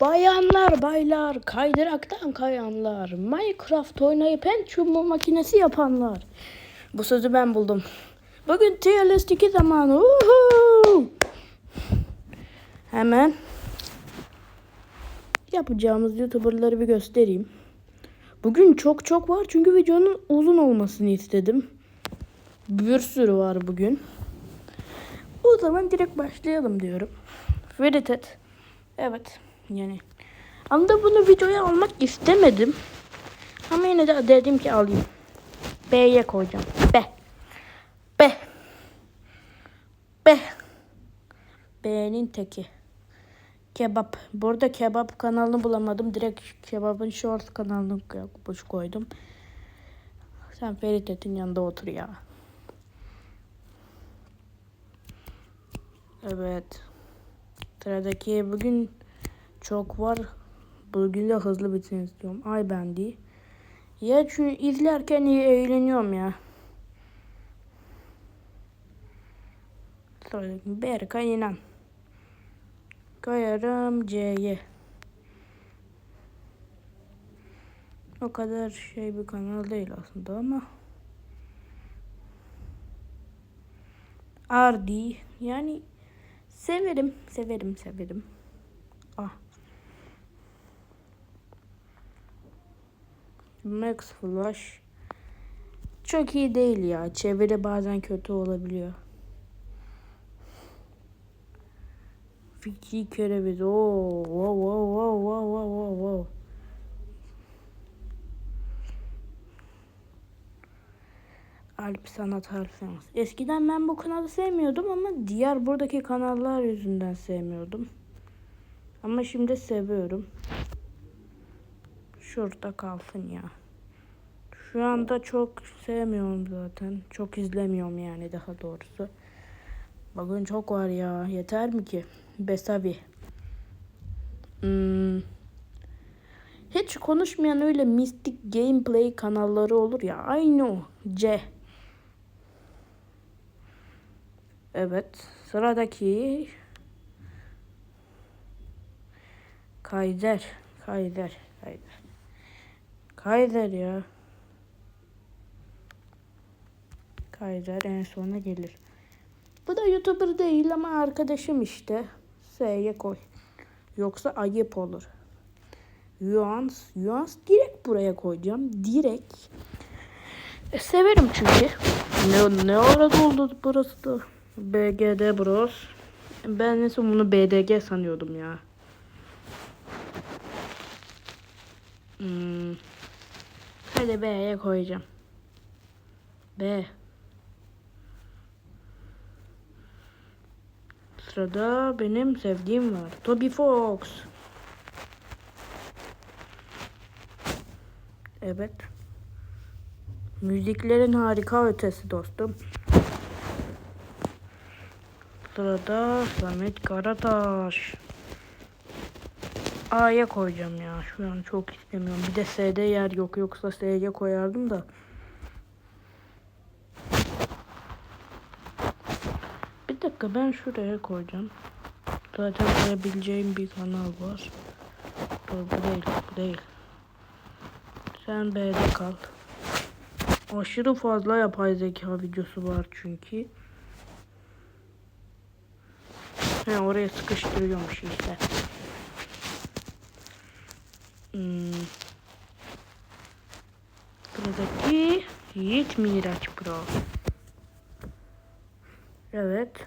Bayanlar baylar kaydıraktan kayanlar Minecraft oynayıp en çubuğu makinesi yapanlar Bu sözü ben buldum. Bugün tier list 2 zamanı. Uhu! Hemen yapacağımız youtuberları bir göstereyim. Bugün çok çok var çünkü videonun uzun olmasını istedim. Bir sürü var bugün. O zaman direkt başlayalım diyorum. Verited. Evet. Yani. Ama bunu videoya almak istemedim. Ama yine de dedim ki alayım. B'ye koyacağım. B. B. B. B'nin teki. Kebap. Burada kebap kanalını bulamadım. Direkt kebabın short kanalını boş koydum. Sen Ferit'in yanında otur ya. Evet. Sıradaki bugün çok var. Bugün de hızlı bitsin istiyorum. Ay ben değil. Ya çünkü izlerken iyi eğleniyorum ya. Sıradaki Berkay İnan. Koyarım C'ye. O kadar şey bir kanal değil aslında ama. Ardi yani severim severim severim. Ah. Max Flash çok iyi değil ya. Çeviri bazen kötü olabiliyor. Fiki kereviz. Oo, wow, wow, wow, wow, wow, wow, Alp Sanat Harfens. Eskiden ben bu kanalı sevmiyordum ama diğer buradaki kanallar yüzünden sevmiyordum. Ama şimdi seviyorum. Şurada kalsın ya. Şu anda çok sevmiyorum zaten. Çok izlemiyorum yani daha doğrusu. Bugün çok var ya. Yeter mi ki? Besavi. Hmm. Hiç konuşmayan öyle mistik gameplay kanalları olur ya. Aynı o. C. Evet. Sıradaki Kaiser. Kaiser. Kaiser. Kaiser ya. Kaiser en sona gelir. Bu da YouTuber değil ama arkadaşım işte. S'ye koy. Yoksa ayıp olur. Yuans. Yuans direkt buraya koyacağım. Direkt. E, severim çünkü. Ne, ne arada oldu burası da. BGD Bros. Ben neyse bunu BDG sanıyordum ya. Hmm. Hadi B'ye koyacağım. B. Sırada benim sevdiğim var. Toby Fox. Evet. Müziklerin harika ötesi dostum. Sırada Samet Karataş. A'ya koyacağım ya. Şu an çok istemiyorum. Bir de S'de yer yok. Yoksa S'ye koyardım da. Bir dakika ben şuraya koyacağım. Zaten koyabileceğim bir kanal var. Dur bu değil. Bu değil. Sen B'de kal. Aşırı fazla yapay zeka videosu var çünkü. He oraya sıkıştırıyormuş işte. Hmm. Sıradaki Yiğit Miraç Pro. Evet.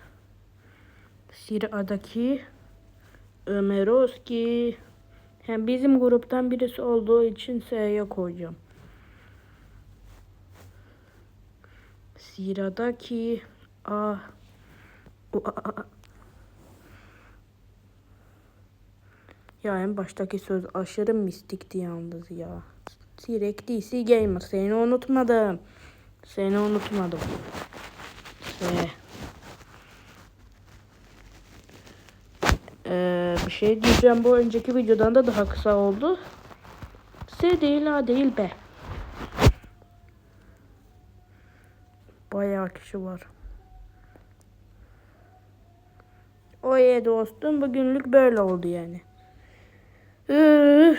Sıradaki Ömer Oski. Hem bizim gruptan birisi olduğu için S'ye koyacağım. Sıradaki A. O, a, a, a. Ya en baştaki söz aşırı mistikti yalnız ya. Sirek DC Gamer seni unutmadım. Seni unutmadım. Ve Ee, bir şey diyeceğim bu önceki videodan da daha kısa oldu. S değil A değil B. Bayağı kişi var. Oye dostum bugünlük böyle oldu yani. 嗯。